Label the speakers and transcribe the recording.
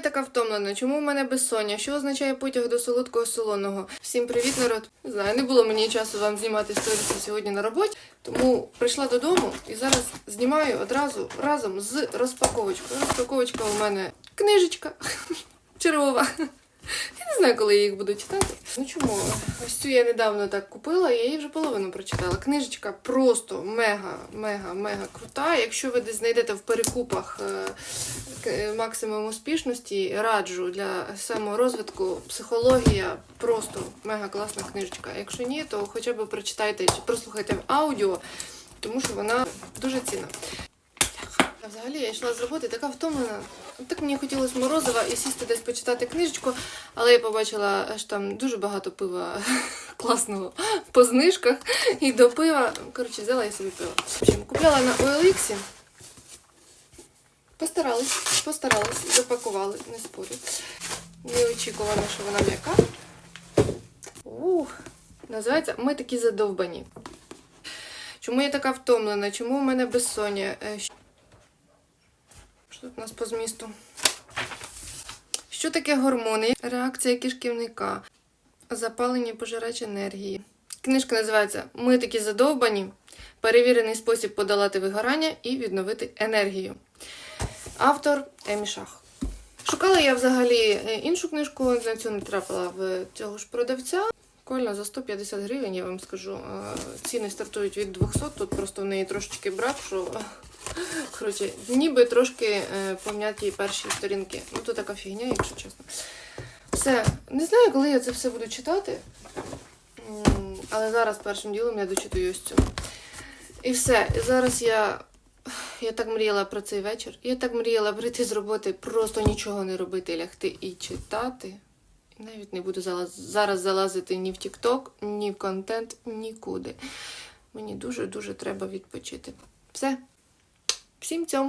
Speaker 1: я така втомлена? Чому в мене безсоння? Що означає потяг до солодкого солоного? Всім привіт, народ! Не знаю, не було мені часу вам знімати сторіси сьогодні на роботі, тому прийшла додому і зараз знімаю одразу разом з розпаковочкою. Розпаковочка у мене книжечка червова. Я не знаю, коли я їх буду читати. Ну чому? Ось цю я недавно так купила, я її вже половину прочитала. Книжечка просто мега, мега, мега крута. Якщо ви десь знайдете в перекупах е, максимум успішності, раджу для саморозвитку, психологія просто мега класна книжечка. Якщо ні, то хоча б прочитайте чи прослухайте в аудіо, тому що вона дуже цінна. Взагалі я йшла з роботи така втомлена. Так мені хотілося морозива і сісти десь почитати книжечку, але я побачила аж там дуже багато пива класного по знижках. І до пива, коротше, взяла і собі пиво. В купляла на OLX. Постарались, постарались, запакували, не спорю. Неочікувано, що вона м'яка. Ух, називається Ми такі задовбані. Чому я така втомлена? Чому в мене безсоння? Е, Що тут у нас по змісту? Що таке гормони? Реакція кишківника, запалення пожирач енергії. Книжка називається Ми такі задовбані. Перевірений спосіб подолати вигорання і відновити енергію. Автор Емі Шах. Шукала я взагалі е, іншу книжку, на цю не трапила в цього ж продавця. Прикольно, за 150 гривень, я вам скажу. Е, Ціни стартують від 200, тут просто в неї трошечки брак, що коротше, ніби трошки е, пом'яті перші сторінки. Ну тут така фігня, якщо чесно. Все, не знаю, коли я це все буду читати. Але зараз першим ділом я дочитую ось цю. І все. І зараз я. Я так мріяла про цей вечір. Я так мріяла прийти з роботи, просто нічого не робити, лягти і читати. Навіть не буду зараз залазити ні в TikTok, ні в контент, нікуди. Мені дуже-дуже треба відпочити. Все. Всім цьом!